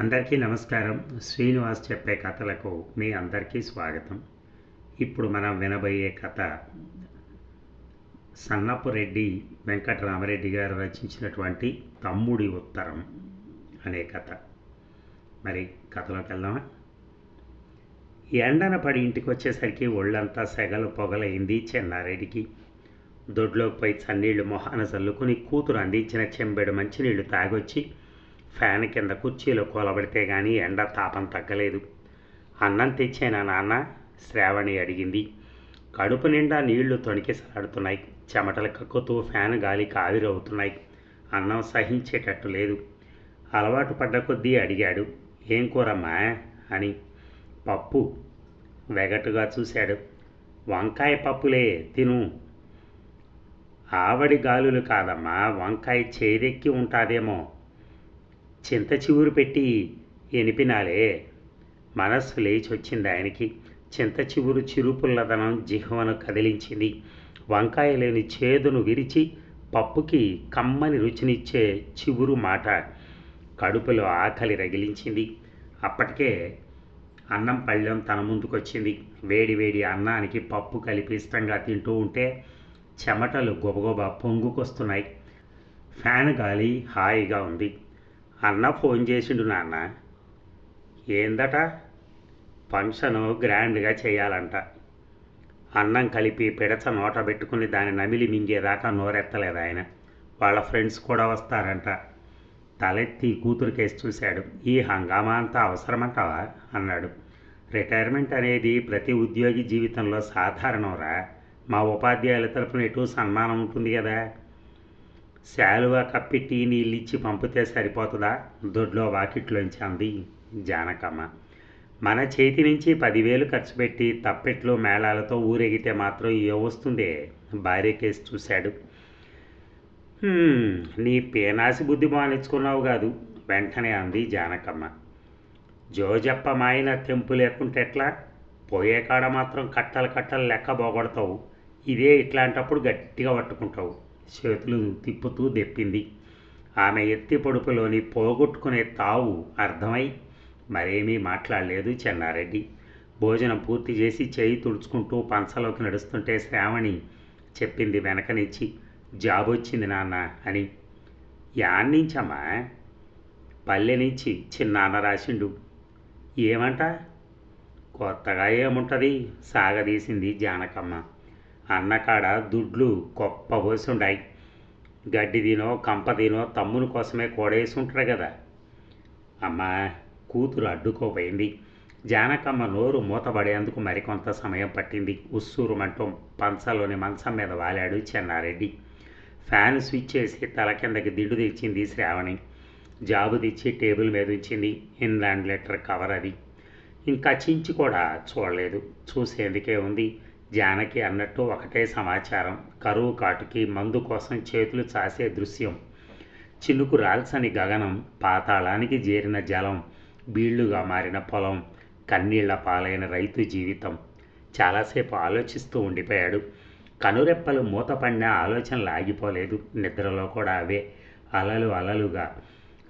అందరికీ నమస్కారం. శ్రీనివాస్ చెప్పే కథలకు మీ అందరికీ స్వాగతం. ఇప్పుడు మనం వినబోయే కథ సన్నపు రెడ్డి వెంకటరామరెడ్డి గారు రచించినటువంటి తమ్ముడి ఉత్తరం అనే కథ. మరి కథలోకి వెళ్దామా? ఎండన పడి ఇంటికి వచ్చేసరికి ఒళ్ళంతా సెగలు పొగలైంది చెన్నారెడ్డికి. దొడ్లోకి పోయి చన్నీళ్ళు మొహాన చల్లుకుని కూతురు అందించిన చెంబెడు మంచినీళ్ళు తాగొచ్చి ఫ్యాన్ కింద కుర్చీలో కూలబడితే కానీ ఎండ తాపం తగ్గలేదు. అన్నం తెచ్చేనా నాన్న? శ్రావణి అడిగింది. కడుపు నిండా నీళ్ళు తొణికిసలాడుతున్నాయి. చెమటలు కక్కుతూ ఫ్యాన్ గాలి కావిరవుతున్నాయి. అన్నం సహించేటట్టు లేదు. అలవాటు పడ్డ కొద్దీ అడిగాడు. ఏం కూరమ్మా? అని. పప్పు. వెగటుగా చూశాడు. వంకాయ పప్పులే తిను. ఆవడి గాలులు కాదమ్మా. వంకాయ చేరెక్కి ఉంటాదేమో. చింత చివురు పెట్టి ఎనిపినాలే. మనస్సు లేచి వచ్చింది ఆయనకి. చింత చివురు చిరుపుల్లదనం జిహ్వను కదిలించింది. వంకాయ లేని చేదును విరిచి పప్పుకి కమ్మని రుచినిచ్చే చివురు మాట కడుపులో ఆకలి రగిలించింది. అప్పటికే అన్నం పళ్ళెం తన ముందుకొచ్చింది. వేడి వేడి అన్నానికి పప్పు కలిపి ఇష్టంగా తింటూ ఉంటే చెమటలు గొబగొబ పొంగుకొస్తున్నాయి. ఫ్యాన్ గాలి హాయిగా ఉంది. అన్న ఫోన్ చేసిండు నాన్న. ఏందట? ఫంక్షను గ్రాండ్గా చేయాలంట. అన్నం కలిపి పిడచ నోట పెట్టుకుని దాన్ని నమిలి మింగేదాకా నోరెత్తలేదు ఆయన. వాళ్ళ ఫ్రెండ్స్ కూడా వస్తారంట. తలెత్తి కూతురికేసి చూశాడు. ఈ హంగామా అంతా అవసరమంటావా? అన్నాడు. రిటైర్మెంట్ అనేది ప్రతి ఉద్యోగి జీవితంలో సాధారణంరా. మా ఉపాధ్యాయుల తరపున ఎటు సన్మానం ఉంటుంది కదా శాలువా కప్పి టీ నీళ్ళు ఇచ్చి పంపితే సరిపోతుందా? దొడ్లో వాకిట్లోంచి అంది జానకమ్మ. మన చేతి నుంచి పదివేలు ఖర్చు పెట్టి తప్పెట్లు మేళాలతో ఊరెగితే మాత్రం ఏ వస్తుందే? భార్య కేసు చూశాడు. నీ పేనాసి బుద్ధి మానించుకున్నావు కాదు వెంటనే అంది జానకమ్మ. జోజప్ప మాయన తెంపు లేకుంటే ఎట్లా? పోయే కాడ మాత్రం కట్టలు కట్టలు లెక్క పోగొడతావు. ఇదే ఇట్లాంటప్పుడు గట్టిగా పట్టుకుంటావు. చేతులు తిప్పుతూ దెప్పింది. ఆమె ఎత్తి పొడుపులోని పోగొట్టుకునే తావు అర్థమై మరేమీ మాట్లాడలేదు చెన్నారెడ్డి. భోజనం పూర్తి చేసి చేయి తుడుచుకుంటూ పంచలోకి నడుస్తుంటే శ్రావణి చెప్పింది వెనకనిచ్చి జాబ్ వచ్చింది నాన్న అని. యాన్నించమ్మా పల్లె నుంచి చిన్నాన్న రాసిండు. ఏమంట? కొత్తగా ఏముంటుంది? సాగదీసింది జానకమ్మ. అన్నకాడ దుడ్లు గొప్ప పోసుండాయి గడ్డి తినో కంప తినో తమ్ముని కోసమే కోడేసుంటారు కదా అమ్మా కూతురు అడ్డుకోపోయింది. జానకమ్మ నోరు మూతబడేందుకు మరికొంత సమయం పట్టింది. ఉస్సూరుమంటూ పంచలోని మంచం మీద వాలాడు చెన్నారెడ్డి. ఫ్యాన్ స్విచ్ చేసి తల కిందకి దిడ్డు తెచ్చింది శ్రావణి. జాబు తెచ్చి టేబుల్ మీద ఉంచింది. ఇన్లాండ్ లెటర్ కవర్ అది ఇంకా చించి కూడా చూడలేదు. చూసేందుకే ఉంది. జానకి అన్నట్టు ఒకటే సమాచారం. కరువు కాటుకి మందు కోసం చేతులు చాసే దృశ్యం. చినుకు రాల్సని గగనం పాతాళానికి చేరిన జలం బీళ్ళుగా మారిన పొలం కన్నీళ్ళ పాలైన రైతు జీవితం. చాలాసేపు ఆలోచిస్తూ ఉండిపోయాడు. కనురెప్పలు మూతపడిన ఆలోచనలు ఆగిపోలేదు. నిద్రలో కూడా అవే. అలలు అలలుగా.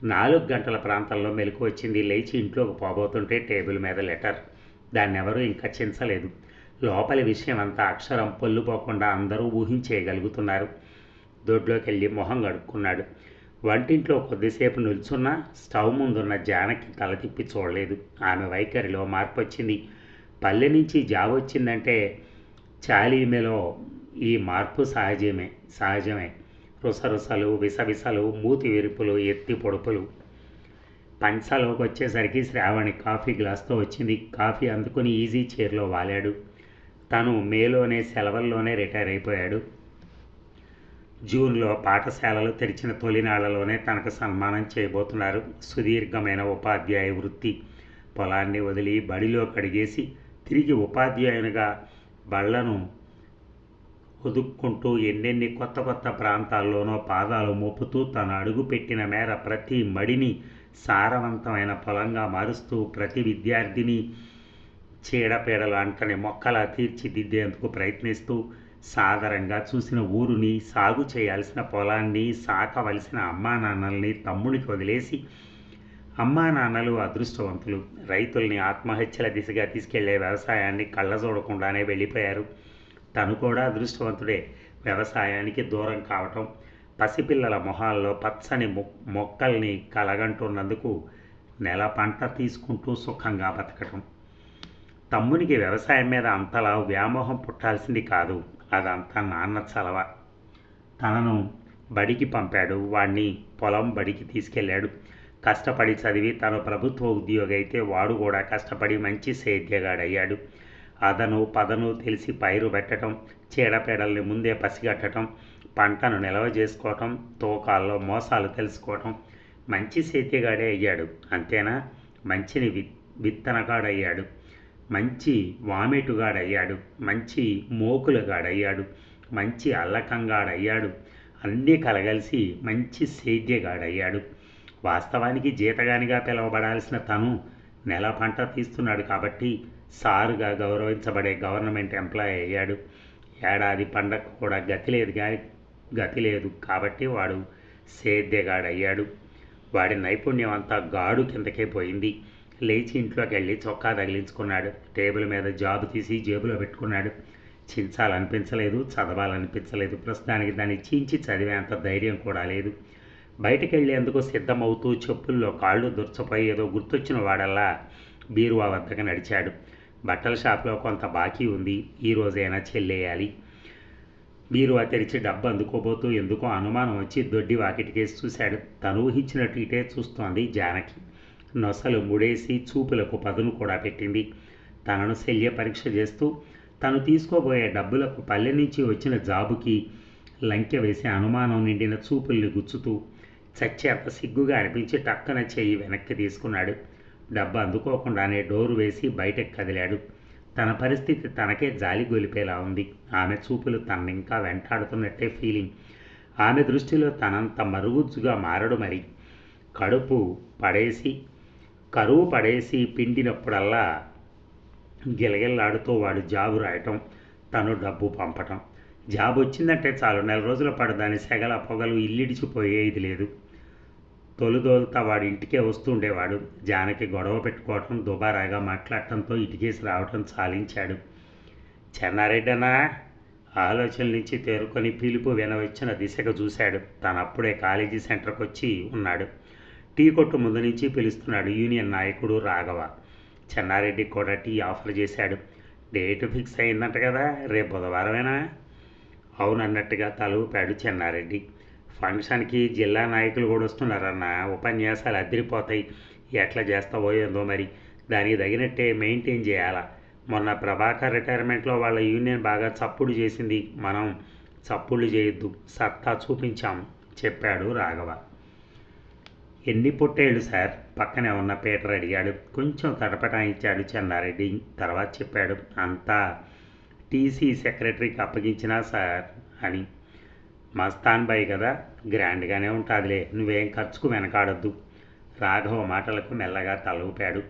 నాలుగు గంటల ప్రాంతంలో మెలకు వచ్చింది. లేచి ఇంట్లోకి పోబోతుంటే టేబుల్ మీద లెటర్. దాన్ని ఎవరూ ఇంకా చించలేదు. లోపలి విషయం అంతా అక్షరం పొల్లుపోకుండా అందరూ ఊహించేయగలుగుతున్నారు. దొడ్లోకి వెళ్ళి మొహం కడుక్కున్నాడు. వంటింట్లో కొద్దిసేపు నిల్చున్నా స్టవ్ ముందున్న జానకి తల తిప్పి చూడలేదు. ఆమె వైఖరిలో మార్పు వచ్చింది పల్లె నుంచి జాబ్ వచ్చిందంటే చాలీమెలో ఈ మార్పు సహజమే సహజమే. రుసరుసలు విసవిసలు మూతి విరుపులు ఎత్తి పొడుపులు. పంచలోకి వచ్చేసరికి శ్రావణి కాఫీ గ్లాస్తో వచ్చింది. కాఫీ అందుకుని ఈజీ చైర్లో వాలాడు. తను మేలోనే సెలవుల్లోనే రిటైర్ అయిపోయాడు. జూన్లో పాఠశాలలు తెరిచిన తొలినాళ్ళలోనే తనకు సన్మానం చేయబోతున్నారు. సుదీర్ఘమైన ఉపాధ్యాయ వృత్తి. పొలాన్ని వదిలి బడిలో కడిగేసి తిరిగి ఉపాధ్యాయునిగా బళ్ళను ఒదుక్కుంటూ ఎన్నెన్ని కొత్త కొత్త ప్రాంతాల్లోనో పాదాలు మోపుతూ తన అడుగుపెట్టిన మేర ప్రతి మడిని సారవంతమైన పొలంగా మారుస్తూ ప్రతి విద్యార్థిని చీడపీడలు అంటని మొక్కలా తీర్చిదిద్దేందుకు ప్రయత్నిస్తూ సాదరంగా చూసిన ఊరుని సాగు చేయాల్సిన పొలాన్ని సాకవలసిన అమ్మా నాన్నల్ని తమ్ముడికి వదిలేసి అమ్మా నాన్నలు అదృష్టవంతులు. రైతుల్ని ఆత్మహత్యల దిశగా తీసుకెళ్ళే వ్యవసాయాన్ని కళ్ళ చూడకుండానే వెళ్ళిపోయారు. తను కూడా అదృష్టవంతుడే. వ్యవసాయానికి దూరం కావటం పసిపిల్లల మొహాల్లో పచ్చని మొ మొక్కల్ని కలగంటున్నందుకు నెల పంట తీసుకుంటూ సుఖంగా బతకటం. తమ్మునికి వ్యవసాయం మీద అంతలా వ్యామోహం పుట్టాల్సింది కాదు. అదంతా నాన్న చలవ. తనను బడికి పంపాడు. వాణ్ణి పొలం బడికి తీసుకెళ్ళాడు. కష్టపడి చదివి తను ప్రభుత్వ ఉద్యోగి అయితే వాడు కూడా కష్టపడి మంచి సేద్యగాడయ్యాడు. అదను పదను తెలిసి పైరు పెట్టడం చీడపీడల్ని ముందే పసిగట్టడం పంటను నిల్వ చేసుకోవటం తూకాల్లో మోసాలు తెలుసుకోవటం మంచి సేద్యగాడే అయ్యాడు. అంతేనా? మంచిని వి విత్తనగాడయ్యాడు. మంచి వామెటుగాడయ్యాడు మంచి మోకులగాడయ్యాడు మంచి అల్లకంగాడయ్యాడు అన్నీ కలగలిసి మంచి సేద్యగాడయ్యాడు. వాస్తవానికి జీతగానిగా పిలువబడాల్సిన తను నెల పంట తీస్తున్నాడు కాబట్టి సారుగా గౌరవించబడే గవర్నమెంట్ ఎంప్లాయ్ అయ్యాడు. ఏడాది పండగ కూడా గతి లేదు కానీ గతి లేదు కాబట్టి వాడు సేద్యగాడయ్యాడు. వాడి నైపుణ్యం అంతా గాడు కిందకే పోయింది. లేచి ఇంట్లోకి వెళ్ళి చొక్కా తగిలించుకున్నాడు. టేబుల్ మీద జాబు తీసి జేబులో పెట్టుకున్నాడు. చించాలనిపించలేదు చదవాలనిపించలేదు. ప్రస్తుతానికి దాన్ని చించి చదివేంత ధైర్యం కూడా లేదు. బయటికి వెళ్ళేందుకు సిద్ధమవుతూ చెప్పుల్లో కాళ్ళు దుర్చపోయి ఏదో గుర్తొచ్చిన వాడల్లా బీరువా వద్దకు నడిచాడు. బట్టల షాప్లో కొంత బాకీ ఉంది. ఈ రోజైనా చెల్లేయాలి. బీరువా తెరిచి డబ్బు అందుకోబోతూ ఎందుకో అనుమానం వచ్చి దొడ్డి వాకిటికేసి చూశాడు. తను ఊహించినట్టు ఇటే చూస్తోంది జానకి. నొసలు ముడేసి చూపులకు పదును కూడా పెట్టింది. తనను శల్య పరీక్ష చేస్తూ తను తీసుకోబోయే డబ్బులకు పల్లె నుంచి వచ్చిన జాబుకి లంకె వేసి అనుమానం నిండిన చూపుల్ని గుచ్చుతూ చచ్చేంత సిగ్గుగా అనిపించి టక్కన చెయ్యి వెనక్కి తీసుకున్నాడు. డబ్బు అందుకోకుండానే డోరు వేసి బయటకు కదిలాడు. తన పరిస్థితి తనకే జాలి గొలిపేలా ఉంది. ఆమె చూపులు తనని ఇంకా వెంటాడుతున్నట్టే ఫీలింగ్. ఆమె దృష్టిలో తనంత మరుగుజ్జుగా మారడు మరి. కడుపు పడేసి కరువు పడేసి పిండినప్పుడల్లా గిలగిల్లాడుతూ వాడు జాబు రాయటం తను డబ్బు పంపటం. జాబ్ వచ్చిందంటే చాలు నెల రోజుల పాటు దాని సెగల పొగలు ఇల్లిడిచిపోయేది లేదు. తొలుదోలుతా వాడు ఇంటికే వస్తుండేవాడు. జానకి గొడవ పెట్టుకోవటం దుబారాగా మాట్లాడటంతో ఇటుకేసి రావటం చాలించాడు. చెన్నారెడ్డనా? ఆలోచన నుంచి తేరుకొని పిలుపు వినవచ్చిన దిశగా చూశాడు. తనప్పుడే కాలేజీ సెంటర్కి వచ్చి ఉన్నాడు. టీ కొట్టు ముందు నుంచి పిలుస్తున్నాడు యూనియన్ నాయకుడు రాఘవ. చెన్నారెడ్డి కూడా టీ ఆఫర్ చేశాడు. డేట్ ఫిక్స్ అయిందంట కదా రేపు బుధవారమేనా? అవునన్నట్టుగా తలూపాడు చెన్నారెడ్డి. ఫంక్షన్కి జిల్లా నాయకులు కూడా వస్తున్నారన్న ఉపన్యాసాలు అదిరిపోతాయి. ఎట్లా చేస్తావో ఏందో మరి. దానికి తగినట్టే మెయింటైన్ చేయాలా. మొన్న ప్రభాకర్ రిటైర్మెంట్లో వాళ్ళ యూనియన్ బాగా చప్పుడు చేసింది. మనం చప్పుళ్ళు చేయొద్దు సత్తా చూపించాం చెప్పాడు రాఘవ. ఎన్ని పుట్టేళ్ళు సార్? పక్కనే ఉన్న పీటర్ అడిగాడు. కొంచెం తడపటాయించాడు చెన్నారెడ్డి. తర్వాత చెప్పాడు అంతా టీసీ సెక్రటరీకి అప్పగించినా సార్ అని. మస్తాన్ బాయ్ కదా గ్రాండ్గానే ఉంటుందిలే. నువ్వేం ఖర్చుకు వెనకాడొద్దు. రాఘవ మాటలకు మెల్లగా తల ఊపాడు.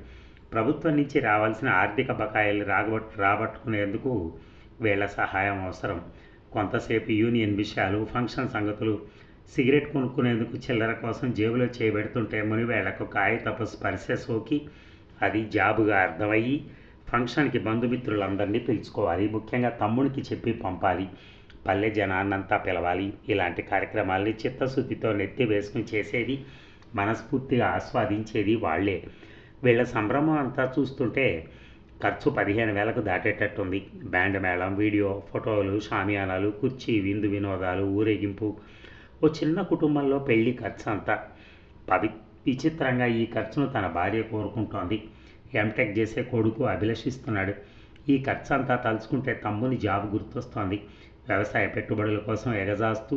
ప్రభుత్వం నుంచి రావాల్సిన ఆర్థిక బకాయిలు రాగబట్ రాబట్టుకునేందుకు వీళ్ళ సహాయం అవసరం. కొంతసేపు యూనియన్ విషయాలు ఫంక్షన్ సంగతులు సిగరెట్ కొనుక్కునేందుకు చిల్లర కోసం జేబులో చేయబెడుతుంటే మునివేళ్ళకు కాగితపు స్పర్శ సోకి అది జాబుగా అర్థమయ్యి ఫంక్షన్కి బంధుమిత్రులందరినీ పిలుచుకోవాలి. ముఖ్యంగా తమ్ముడికి చెప్పి పంపాలి. పల్లె జనాన్నంతా పిలవాలి. ఇలాంటి కార్యక్రమాల్ని చిత్తశుద్ధితో నెత్తి వేసుకుని చేసేది మనస్ఫూర్తిగా ఆస్వాదించేది వాళ్ళే వీళ్ళ సంభ్రమం అంతా చూస్తుంటే ఖర్చు పదిహేను వేలకు దాటేటట్టుంది. బ్యాండ్ మేళం వీడియో ఫోటోలు షామియానాలు కుర్చీ విందు వినోదాలు ఊరేగింపు ఓ చిన్న కుటుంబంలో పెళ్ళి ఖర్చు అంతా. పవి విచిత్రంగా ఈ ఖర్చును తన భార్య కోరుకుంటోంది. ఎంటెక్ చేసే కొడుకు అభిలషిస్తున్నాడు. ఈ ఖర్చు అంతా తలుచుకుంటే తమ్ముని జాబ్ గుర్తొస్తోంది. వ్యవసాయ పెట్టుబడుల కోసం ఎగజాస్తూ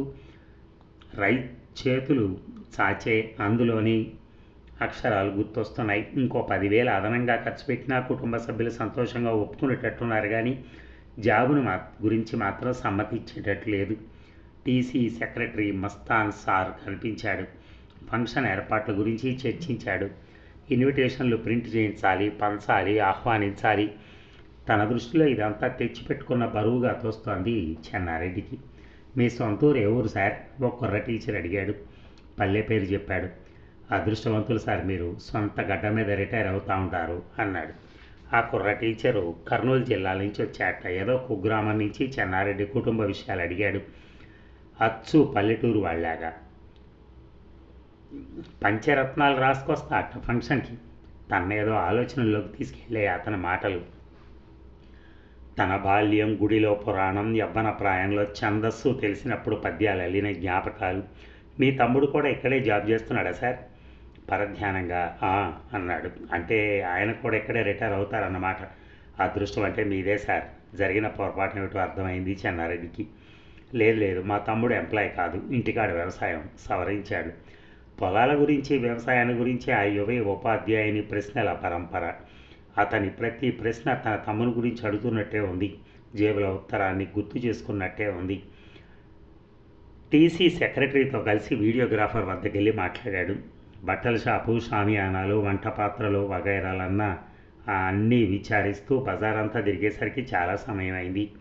రై చేతులు చాచే అందులోని అక్షరాలు గుర్తొస్తున్నాయి. ఇంకో పదివేలు అదనంగా ఖర్చు పెట్టినా కుటుంబ సభ్యులు సంతోషంగా ఒప్పుకునేటట్టున్నారు కానీ జాబును మా గురించి మాత్రం సమ్మతించేటట్టు లేదు. టీసీ సెక్రటరీ మస్తాన్ సార్ కనిపించాడు. ఫంక్షన్ ఏర్పాట్ల గురించి చర్చించాడు. ఇన్విటేషన్లు ప్రింట్ చేయించాలి పంచాలి ఆహ్వానించాలి. తన దృష్టిలో ఇదంతా తెచ్చిపెట్టుకున్న బరువుగా తోస్తోంది చెన్నారెడ్డికి. మీ సొంతూరు ఎవరు సార్? ఒక కుర్ర టీచర్ అడిగాడు. పల్లె పేరు చెప్పాడు. అదృష్టవంతులు సార్ మీరు. సొంత గడ్డ మీద రిటైర్ అవుతూ ఉంటారు అన్నాడు. ఆ కుర్ర టీచరు కర్నూలు జిల్లా నుంచి వచ్చాట. ఏదో కుగ్రామం నుంచి చెన్నారెడ్డి కుటుంబ విషయాలు అడిగాడు. అచ్చు పల్లెటూరు వాళ్ళలాగా. పంచరత్నాలు రాసుకొస్తా అట్ట ఫంక్షన్కి. తన్నేదో ఆలోచనలోకి తీసుకెళ్ళే అతని మాటలు. తన బాల్యం గుడిలో పురాణం యవ్వన ప్రాయంలో ఛందస్సు తెలిసినప్పుడు పద్యాలు అల్లిన జ్ఞాపకాలు. మీ తమ్ముడు కూడా ఇక్కడే జాబ్ చేస్తున్నాడా సార్? పరధ్యానంగా "ఆ" అన్నాడు. అంటే ఆయన కూడా ఇక్కడే రిటైర్ అవుతారన్నమాట. అదృష్టం అంటే మీదే సార్. జరిగిన పొరపాటు ఏమిటో అర్థమైంది చెన్నారెడ్డికి. లేదు లేదు. మా తమ్ముడు ఎంప్లాయ్ కాదు. ఇంటికాడ వ్యవసాయం సవరించాడు. పొలాల గురించి వ్యవసాయాన్ని గురించి ఆ యువ ఉపాధ్యాయుని ప్రశ్నల పరంపర. అతని ప్రతి ప్రశ్న తన తమ్ముని గురించి అడుగుతున్నట్టే ఉంది. జేబుల ఉత్తరాన్ని గుర్తు చేసుకున్నట్టే ఉంది. టీసీ సెక్రటరీతో కలిసి వీడియోగ్రాఫర్ వద్దకు వెళ్ళి మాట్లాడాడు. బట్టల షాపు షామియానాలు వంట పాత్రలు వగైరాలన్నా అన్నీ విచారిస్తూ బజారంతా తిరిగేసరికి చాలా సమయం అయింది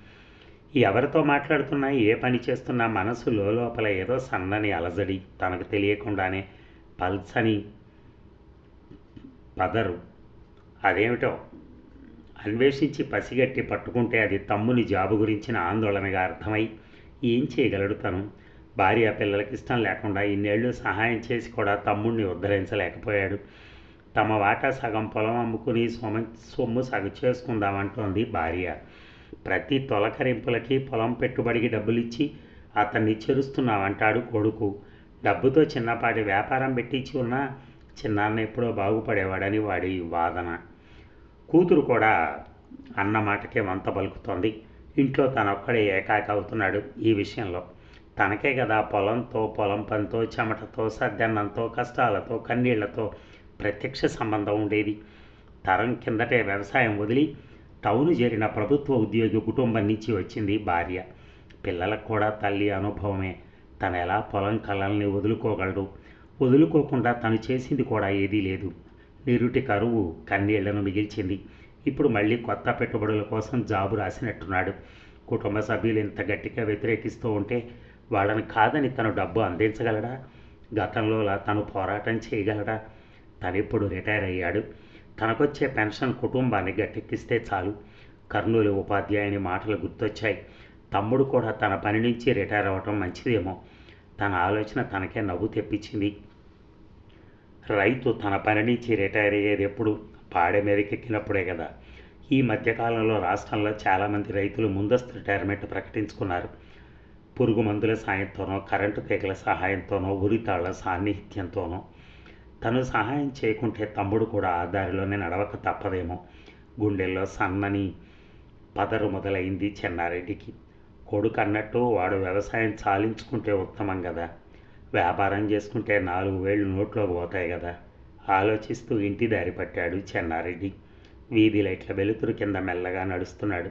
ఎవరితో మాట్లాడుతున్నా ఏ పని చేస్తున్నా మనసు లోపల ఏదో సన్నని అలజడి తనకు తెలియకుండానే పల్సని పదరు. అదేమిటో? అన్వేషించి పసిగట్టి పట్టుకుంటే అది తమ్ముని జాబు గురించిన ఆందోళనగా అర్థమై ఏం చేయగలడు తను? భార్య పిల్లలకి ఇష్టం లేకుండా ఇన్నేళ్ళు సహాయం చేసి కూడా తమ్ముడిని ఉద్ధరించలేకపోయాడు. తమ వాటా సగం పొలం అమ్ముకుని సొమ సొమ్ము సగం చేసుకుందామంటోంది భార్య. ప్రతి తొలకరింపులకి పొలం పెట్టుబడికి డబ్బులిచ్చి అతన్ని చెరుస్తున్నావంటాడు కొడుకు. డబ్బుతో చిన్నపాటి వ్యాపారం పెట్టించి ఉన్నా చిన్నాన్న ఎప్పుడో బాగుపడేవాడని వాడి వాదన. కూతురు కూడా అన్న మాటకే వంత పలుకుతోంది. ఇంట్లో తనొక్కడే ఏకాకి అవుతున్నాడు ఈ విషయంలో. తనకే కదా పొలంతో పొలం పనితో చెమటతో సద్దన్నంతో కష్టాలతో కన్నీళ్ళతో ప్రత్యక్ష సంబంధం ఉండేది. తరం కిందటే వ్యవసాయం వదిలి టౌన్ చేరిన ప్రభుత్వ ఉద్యోగి కుటుంబం నుంచి వచ్చింది భార్య. పిల్లలకు కూడా తల్లి అనుభవమే. తను ఎలా పొలం కళల్ని వదులుకోగలడు? వదులుకోకుండా తను చేసింది కూడా ఏదీ లేదు. నిరుటి కరువు కన్నీళ్ళను మిగిల్చింది. ఇప్పుడు మళ్ళీ కొత్త పెట్టుబడుల కోసం జాబు రాసినట్టున్నాడు. కుటుంబ సభ్యులు ఇంత గట్టిగా వ్యతిరేకిస్తూ ఉంటే వాళ్ళని కాదని తను డబ్బు అందించగలడా? గతంలోలా తను పోరాటం చేయగలడా? తను ఇప్పుడు రిటైర్ అయ్యాడు. తనకొచ్చే పెన్షన్ కుటుంబాన్ని గట్టెక్కిస్తే చాలు. కర్నూలు ఉపాధ్యాయుని మాటలు గుర్తొచ్చాయి. తమ్ముడు కూడా తన పని నుంచి రిటైర్ అవ్వటం మంచిదేమో. తన ఆలోచన తనకే నవ్వు తెప్పించింది. రైతు తన పని నుంచి రిటైర్ అయ్యేది ఎప్పుడు? పాడె మీదకెక్కినప్పుడే కదా. ఈ మధ్యకాలంలో రాష్ట్రంలో చాలామంది రైతులు ముందస్తు రిటైర్మెంట్ ప్రకటించుకున్నారు. పురుగు మందుల సాయంతోనో కరెంటు తీగల సహాయంతోనో ఉరితాళ్ళ సాన్నిహిత్యంతోనో తను సహాయం చేయకుంటే తమ్ముడు కూడా ఆ దారిలోనే నడవక తప్పదేమో. గుండెల్లో సన్నని పదరు మొదలైంది చెన్నారెడ్డికి. కొడుకు అన్నట్టు వాడు వ్యవసాయం చాలించుకుంటే ఉత్తమం కదా వ్యాపారం చేసుకుంటే నాలుగు వేళ్ళు నోట్లోకి పోతాయి కదా ఆలోచిస్తూ ఇంటి దారి పట్టాడు చెన్నారెడ్డి. వీధి లైట్ల వెలుతురు కింద మెల్లగా నడుస్తున్నాడు.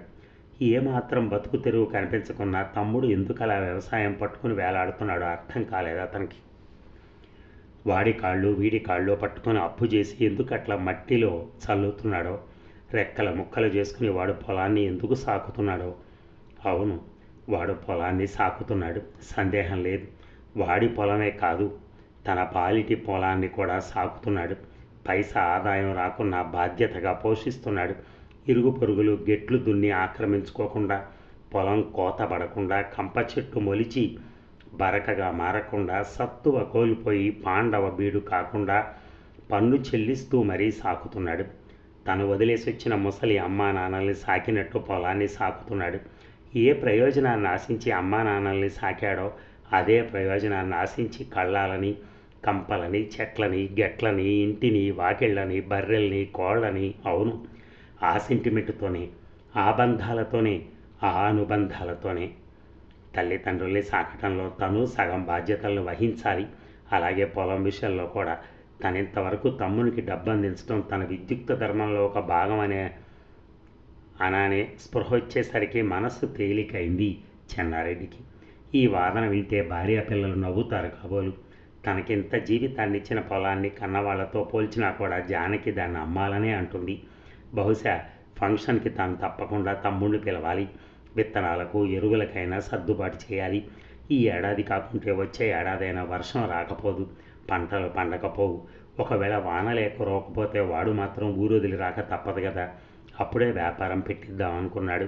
ఏమాత్రం బతుకు తెరువు కనిపించకున్నా తమ్ముడు ఎందుకు అలా వ్యవసాయం పట్టుకుని వేలాడుతున్నాడో అర్థం కాలేదు అతనికి. వాడి కాళ్ళు వీడి కాళ్ళు పట్టుకొని అప్పు చేసి ఎందుకు అట్లా మట్టిలో చల్లుతున్నాడో రెక్కల ముక్కలు చేసుకుని వాడు పొలాన్ని ఎందుకు సాకుతున్నాడో. అవును వాడు పొలాన్ని సాకుతున్నాడు. సందేహం లేదు. వాడి పొలమే కాదు తన పాలిటి పొలాన్ని కూడా సాకుతున్నాడు. పైసా ఆదాయం రాకున్నా బాధ్యతగా పోషిస్తున్నాడు. ఇరుగు పొరుగులు గెట్లు దున్ని ఆక్రమించుకోకుండా పొలం కోత పడకుండా కంప చెట్టు మొలిచి బరకగా మారకుండా సత్తువ కోల్పోయి పాండవ బీడు కాకుండా పన్ను చెల్లిస్తూ మరీ సాకుతున్నాడు. తను వదిలేసి వచ్చిన ముసలి అమ్మా నాన్నల్ని సాకినట్టు పొలాన్ని సాకుతున్నాడు. ఏ ప్రయోజనాన్ని ఆశించి అమ్మా నాన్నల్ని సాకాడో అదే ప్రయోజనాన్ని ఆశించి కళ్ళాలని కంపలని చెట్లని గెట్లని ఇంటిని వాకిళ్ళని బర్రెల్ని కోళ్ళని అవును ఆ సెంటిమెంట్తోనే ఆ బంధాలతోనే ఆ అనుబంధాలతోనే. తల్లిదండ్రుల్ని సాకటంలో తను సగం బాధ్యతలను వహించాలి. అలాగే పొలం విషయంలో కూడా తను ఇంతవరకు తమ్మునికి డబ్బు అందించడం తన విద్యుక్త ధర్మంలో ఒక భాగం అనే అనానే స్పృహ వచ్చేసరికి మనస్సు తేలికైంది చెన్నారెడ్డికి. ఈ వాదన వింటే భార్య పిల్లలు నవ్వుతారు కాబోలు. తనకింత జీవితాన్ని ఇచ్చిన పొలాన్ని కన్నవాళ్ళతో పోల్చినా కూడా జానకి దాన్ని అమ్మాలనే అంటుంది. బహుశా ఫంక్షన్కి తాను తప్పకుండా తమ్ముడిని పిలవాలి. విత్తనాలకు ఎరువులకైనా సర్దుబాటు చేయాలి. ఈ ఏడాది కాకుంటే వచ్చే ఏడాదైనా వర్షం రాకపోదు పంటలు పండకపోవు. ఒకవేళ వాన లేకపోతే వాడు మాత్రం ఊరొదిలి రాక తప్పదు కదా అప్పుడే వ్యాపారం పెట్టిద్దాం అనుకున్నాడు.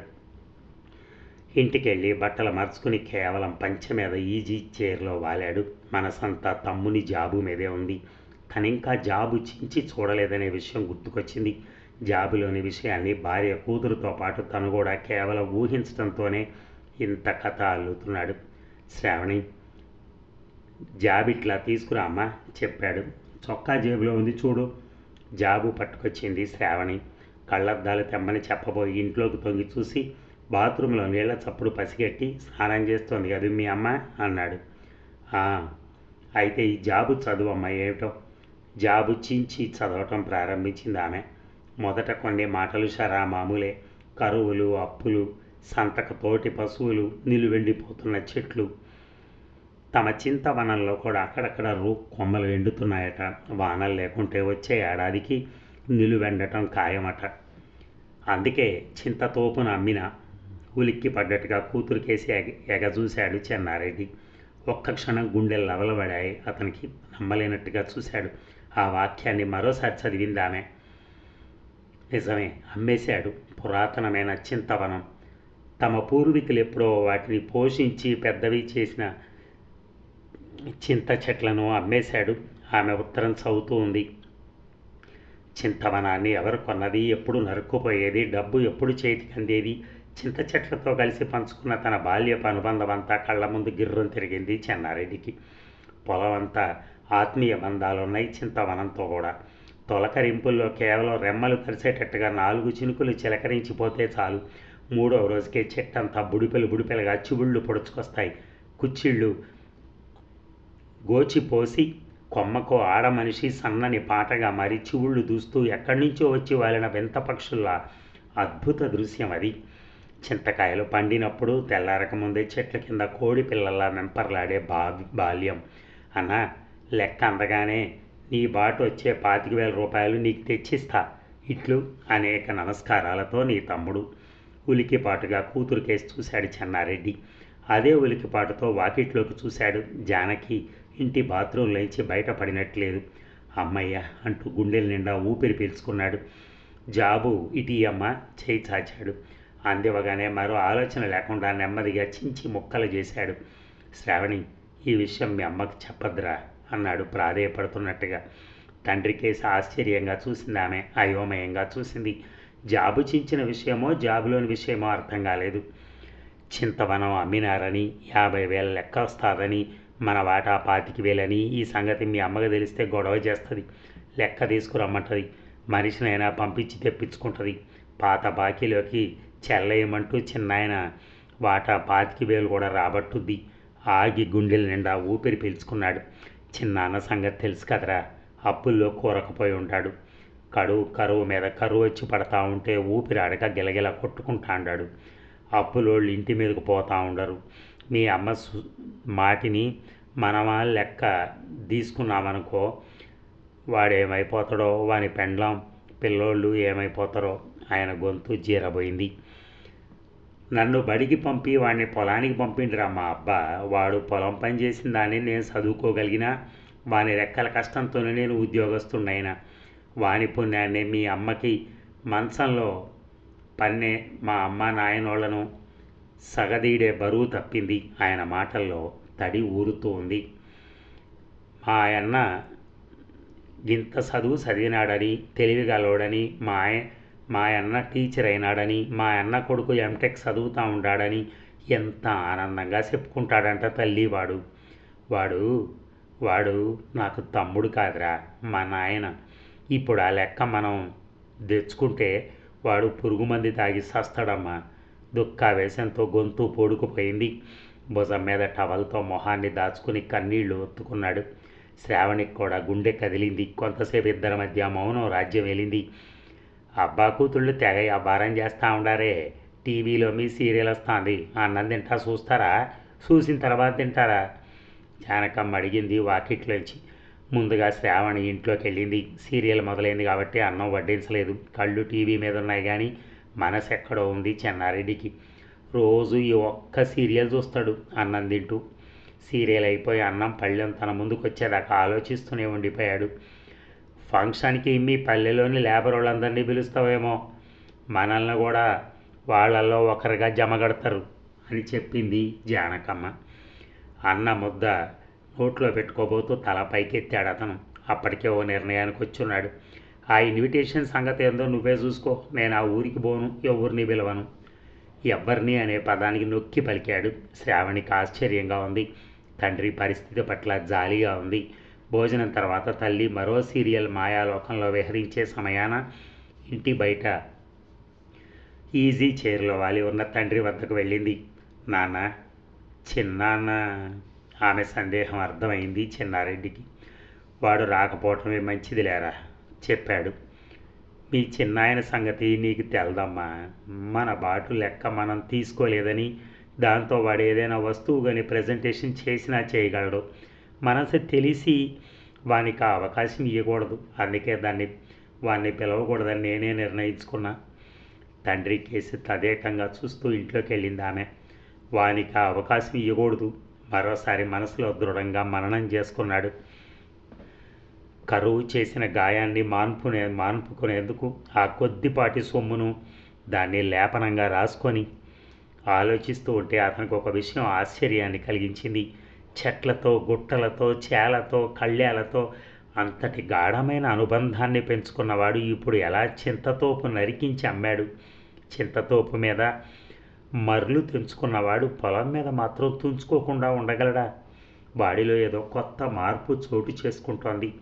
ఇంటికెళ్ళి బట్టలు మార్చుకుని కేవలం పంచె మీద ఈజీ చైర్లో వాలాడు. మనసంతా తమ్ముని జాబు మీదే ఉంది. తనింకా జాబు చించి చూడలేదనే విషయం గుర్తుకొచ్చింది. జాబులోని విషయాన్ని భార్య కూతురుతో పాటు తను కూడా కేవలం ఊహించడంతోనే ఇంత కథ అల్లుతున్నాడు. శ్రావణి జాబిట్లా తీసుకురా అమ్మా చెప్పాడు. చొక్కా జేబులో ఉంది చూడు. జాబు పట్టుకొచ్చింది శ్రావణి. కళ్ళద్దాలు తెమ్మని చెప్పబోయి ఇంట్లోకి తొంగి చూసి బాత్రూంలో నీళ్ళ చప్పుడు పసిగట్టి స్నానం చేస్తోంది అది మీ అమ్మ అన్నాడు. అయితే ఈ జాబు చదువు ఏమిటో? జాబు చించి చదవటం ప్రారంభించింది ఆమె. మొదట కొన్ని మాటలు షరా మామూలే. కరువులు అప్పులు సంతక తోటి పశువులు నిలువెండిపోతున్న చెట్లు. తమ చింత వనంలో కూడా అక్కడక్కడ రూ కొమ్మలు ఎండుతున్నాయట. వానలు లేకుంటే వచ్చే ఏడాదికి నిలువెండటం ఖాయమట. అందుకే చింతతోపున అమ్మిన ఉలిక్కి పడ్డట్టుగా కూతురికేసి ఎగ ఎగజూశాడు చెన్నారెడ్డి. ఒక్క క్షణం గుండెలు లవలబడాయి. అతనికి నమ్మలేనట్టుగా చూశాడు. ఆ వాక్యాన్ని మరోసారి చదివిందామే. ఆమె నిజమే అమ్మేశాడు పురాతనమైన చింతవనం. తమ పూర్వీకులు ఎప్పుడో వాటిని పోషించి పెద్దవి చేసిన చింత చెట్లను అమ్మేశాడు. ఆమె ఉత్తరం చదువుతూ ఉంది. చింతవనాన్ని ఎవరు కొన్నది ఎప్పుడు నరుక్కుపోయేది డబ్బు ఎప్పుడు చేతికి అందేది? చింత చెట్లతో కలిసి పంచుకున్న తన బాల్యపు అనుబంధం అంతా కళ్ళ ముందు గిర్రం తిరిగింది చెన్నారెడ్డికి. పొలం అంతా ఆత్మీయ బంధాలున్నాయి చింతవనంతో కూడా. తొలకరింపుల్లో కేవలం రెమ్మలు తరిసేటట్టుగా నాలుగు చినుకులు చిలకరించిపోతే చాలు. మూడవ రోజుకే చెట్టంతా బుడిపెలు బుడిపెలుగా చివుళ్ళు పొడుచుకొస్తాయి. కుచ్చిళ్ళు గోచిపోసి కొమ్మకో ఆడ మనిషి సన్నని పాటగా మరి చివుళ్ళు దూస్తూ ఎక్కడి నుంచో వచ్చి వాలిన వింత పక్షుల్లా. అద్భుత దృశ్యం అది. చింతకాయలు పండినప్పుడు తెల్లారకముందే చెట్ల కింద కోడి పిల్లల్లా వెంపర్లాడే బా బాల్యం. అన్న లెక్క అందగానే నీ బాట వచ్చే పాతిక వేల రూపాయలు నీకు తెచ్చిస్తా. ఇట్లు అనేక నమస్కారాలతో నీ తమ్ముడు ఉలికిపాటుగా కూతురుకేసి చూశాడు చెన్నారెడ్డి. అదే ఉలికిపాటుతో వాకిట్లోకి చూశాడు జానకి. ఇంటి బాత్రూంలోంచి బయటపడినట్లేదు. అమ్మయ్య అంటూ గుండెల నిండా ఊపిరి పీల్చుకున్నాడు. జాబు ఇటీ అమ్మ చేయి చాచాడు. అందివ్వగానే మరో ఆలోచన లేకుండా నెమ్మదిగా చించి ముక్కలు చేశాడు. శ్రావణి ఈ విషయం మీ అమ్మకి చెప్పద్దురా. అన్నాడు ప్రాధేయపడుతున్నట్టుగా. తండ్రి కేసు ఆశ్చర్యంగా చూసింది ఆమె అయోమయంగా చూసింది. జాబు చించిన విషయమో జాబులోని విషయమో అర్థం కాలేదు. చింతవనం అమ్మినారని యాభై వేల లెక్క వస్తారని మన వాటా పాతికి వేలని ఈ సంగతి మీ అమ్మకి తెలిస్తే గొడవ చేస్తుంది. లెక్క తీసుకురమ్మంటుంది. మనిషినైనా పంపించి తెప్పించుకుంటుంది. పాత బాకీలోకి చెల్లేయమంటూ చిన్నాయన వాటా పాతికి వేలు కూడా రాబట్టుద్ది. ఆగి గుండెల నిండా ఊపిరి పీల్చుకున్నాడు. చిన్నాన్న సంగతి తెలుసు కదరా. అప్పుల్లో కూరకపోయి ఉంటాడు. కడువు కరువు మీద కరువు వచ్చి పడతా ఉంటే ఊపిరి గిలగిల కొట్టుకుంటా ఉండాడు అప్పులోళ్ళు ఇంటి మీదకు పోతూ ఉండరు. మీ అమ్మ సు మాటిని మనమా లెక్క తీసుకున్నామనుకో వాడేమైపోతాడో వాని పెండ్లం పిల్లోళ్ళు ఏమైపోతారో ఆయన గొంతు జీరబోయింది. నన్ను బడికి పంపి వాడిని పొలానికి పంపిండ్రా మా అబ్బా వాడు పొలం పని చేసిన దాన్ని నేను చదువుకోగలిగినా వాని రెక్కల కష్టంతోనే నేను ఉద్యోగస్తున్నైనా వాని పుణ్యాన్ని మీ అమ్మకి మంచంలో పన్నే మా అమ్మ నాయనోళ్ళను సగదీడే బరువు తప్పింది. ఆయన మాటల్లో తడి ఊరుతూ ఉంది. మా అన్న ఇంత చదువు చదివినాడని తెలివిగలవాడని మా ఆయ మా అన్న టీచర్ అయినాడని మా అన్న కొడుకు ఎంటెక్ చదువుతూ ఉండాడని ఎంత ఆనందంగా చెప్పుకుంటాడంట తల్లి వాడు వాడు వాడు నాకు తమ్ముడు కాదురా మా నాయన. ఇప్పుడు ఆ లెక్క మనం తెచ్చుకుంటే వాడు పురుగు మంది తాగి సస్తాడమ్మా. దుఃఖావేశంతో గొంతు పొడుకుపోయింది. భుజం మీద టవల్తో మొహాన్ని దాచుకుని కన్నీళ్ళు ఒత్తుకున్నాడు. శ్రావణికి కూడా గుండె కదిలింది. కొంతసేపు ఇద్దరి మధ్య మౌనం రాజ్యం వెళ్ళింది అబ్బా కూతుళ్ళు తెగ వ్యాపారం చేస్తూ ఉండారే. టీవీలో మీ సీరియల్ వస్తుంది. అన్నం తింటా చూస్తారా? చూసిన తర్వాత తింటారా? జానకమ్మ అడిగింది వాకిట్లోంచి. ముందుగా శ్రావణి ఇంట్లోకి వెళ్ళింది. సీరియల్ మొదలైంది కాబట్టి అన్నం వడ్డించలేదు. కళ్ళు టీవీ మీద ఉన్నాయి కానీ మనసు ఎక్కడో ఉంది చెన్నారెడ్డికి. రోజు ఈ ఒక్క సీరియల్ చూస్తాడు అన్నం తింటూ. సీరియల్ అయిపోయి అన్నం పళ్ళెం తన ముందుకు వచ్చేదాకా ఆలోచిస్తూనే ఉండిపోయాడు. ఫంక్షన్కి మీ పల్లెలోని లేబర్ వాళ్ళందరినీ పిలుస్తావేమో. మనల్ని కూడా వాళ్ళల్లో ఒకరిగా జమగడతారు అని చెప్పింది జానకమ్మ. అన్న ముద్ద నోట్లో పెట్టుకోబోతూ తల పైకెత్తాడు అతను. అప్పటికే ఓ నిర్ణయానికి వచ్చున్నాడు. ఆ ఇన్విటేషన్ సంగతి ఏందో నువ్వే చూసుకో. నేను ఆ ఊరికి పోను ఎవరిని పిలవను. ఎవ్వరిని అనే పదానికి నొక్కి పలికాడు. శ్రావణికి ఆశ్చర్యంగా ఉంది. తండ్రి పరిస్థితి పట్ల జాలీగా ఉంది. భోజనం తర్వాత తల్లి మరో సీరియల్ మాయాలోకంలో విహరించే సమయాన ఇంటి బయట ఈజీ చైర్లో వాలి ఉన్న తండ్రి వద్దకు వెళ్ళింది. నాన్న చిన్నాన్న ఆమె సందేహం అర్థమైంది చిన్నారెడ్డికి. వాడు రాకపోవటమే మంచిది లేరా చెప్పాడు. మీ చిన్నాయన సంగతి నీకు తెలదమ్మా. మన బాటు లెక్క మనం తీసుకోలేదని దాంతో వాడు ఏదైనా వస్తువు కానీ ప్రజెంటేషన్ చేసినా చేయగలడు. మనసు తెలిసి వానికి ఆ అవకాశం ఇవ్వకూడదు అందుకే దాన్ని వాడిని పిలవకూడదని నేనే నిర్ణయించుకున్నా. తండ్రి కేసు తదేకంగా చూస్తూ ఇంట్లోకి వెళ్ళింది ఆమె. వానికి ఆ అవకాశం ఇవ్వకూడదు మరోసారి మనసులో దృఢంగా మననం చేసుకున్నాడు. కరువు చేసిన గాయాన్ని మాన్పునే మాన్పుకునేందుకు ఆ కొద్దిపాటి సొమ్మును దాన్ని లేపనంగా రాసుకొని ఆలోచిస్తూ ఉంటే అతనికి ఒక విషయం ఆశ్చర్యాన్ని కలిగించింది. చెట్లతో గుట్టలతో చేలతో కళ్యాలతో అంతటి గాఢమైన అనుబంధాన్ని పెంచుకున్నవాడు ఇప్పుడు ఎలా చింతతోపు నరికించి అమ్మాడు? చింతతోపు మీద మర్లు తెంచుకున్నవాడు పొలం మీద మాత్రం తుంచుకోకుండా ఉండగలడా? వాడిలో ఏదో కొత్త మార్పు చోటు చేసుకుంటోంది.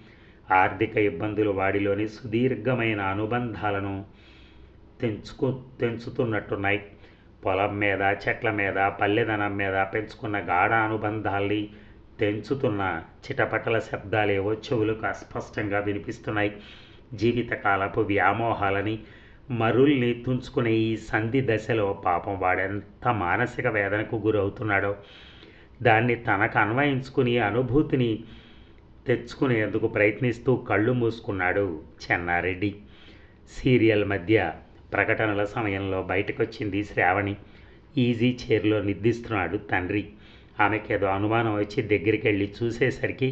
ఆర్థిక ఇబ్బందులు వాడిలోని సుదీర్ఘమైన అనుబంధాలను తెంచుకు తెంచుతున్నట్టున్నాయి. పొలం మీద చెట్ల మీద పల్లెదనం మీద పెంచుకున్న గాఢ అనుబంధాల్ని తెంచుతున్న చిటపటల శబ్దాలేవో చెవులకు అస్పష్టంగా వినిపిస్తున్నాయి. జీవితకాలపు వ్యామోహాలని మరుల్ని తుంచుకునే ఈ సంధి దశలో పాపం వాడెంత మానసిక వేదనకు గురవుతున్నాడో. దాన్ని తనకు అన్వయించుకుని అనుభూతిని తెచ్చుకునేందుకు ప్రయత్నిస్తూ కళ్ళు మూసుకున్నాడు చెన్నారెడ్డి. సీరియల్ మధ్య ప్రకటనల సమయంలో బయటకొచ్చింది శ్రావణి. ఈజీ చైర్లో నిద్దిస్తున్నాడు తండ్రి. ఆమెకేదో అనుమానం వచ్చి దగ్గరికి వెళ్ళి చూసేసరికి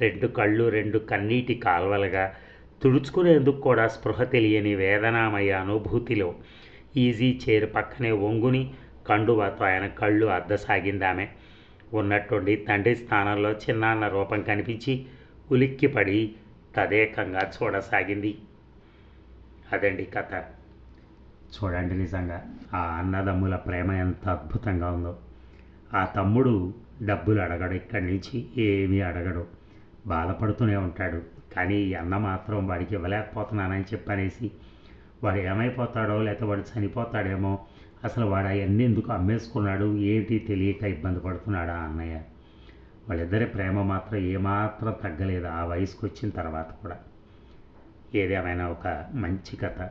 రెండు కళ్ళు రెండు కన్నీటి కాల్వలుగా తుడుచుకునేందుకు కూడా స్పృహ తెలియని వేదనామయ అనుభూతిలో ఈజీ చైర్ పక్కనే ఒంగుని కండువాతో ఆయన కళ్ళు అద్దసాగింది ఆమె ఉన్నట్టుండి తండ్రి స్థానంలో చిన్నాన్న రూపం కనిపించి ఉలిక్కిపడి తదేకంగా చూడసాగింది. అదండి కథ. చూడండి నిజంగా. ఆ అన్నదమ్ముల ప్రేమ ఎంత అద్భుతంగా ఉందో. ఆ తమ్ముడు డబ్బులు అడగడు ఇక్కడి నుంచి ఏమీ అడగడు. బాధపడుతూనే ఉంటాడు. కానీ ఈ అన్న మాత్రం వాడికి ఇవ్వలేకపోతున్నానని చెప్పనేసి వాడు ఏమైపోతాడో లేకపోతే వాడు చనిపోతాడేమో అసలు వాడు అవన్నీ ఎందుకు అమ్మేసుకున్నాడు? ఏంటి తెలియక ఇబ్బంది పడుతున్నాడా అన్నయ్య? వాళ్ళిద్దరి ప్రేమ మాత్రం ఏమాత్రం తగ్గలేదు ఆ వయసుకు వచ్చిన తర్వాత కూడా. ఏదేమైనా ఒక మంచి కథ.